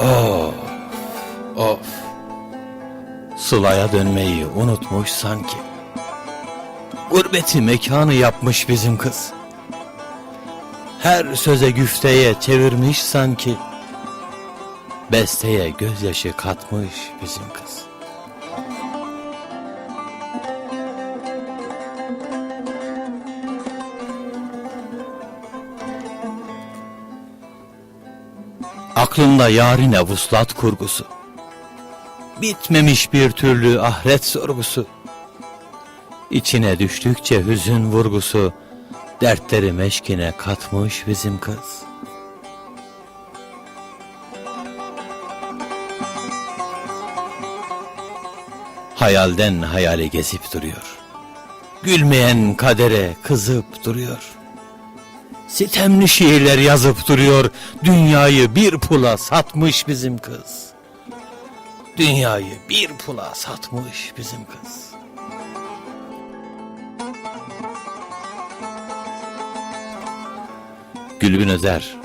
Of, of. Sıla'ya dönmeyi unutmuş sanki. Gurbeti mekanı yapmış bizim kız. Her söze güfteye çevirmiş sanki. Besteye gözyaşı katmış bizim kız. Aklımda yarine vuslat kurgusu. Bitmemiş bir türlü ahiret sorgusu. İçine düştükçe hüzün vurgusu. Dertleri meşkine katmış bizim kız. Hayalden hayale gezip duruyor. Gülmeyen kadere kızıp duruyor. Sitemli şiirler yazıp duruyor. Dünyayı bir pula satmış bizim kız. Dünyayı bir pula satmış bizim kız. Gülbin Özer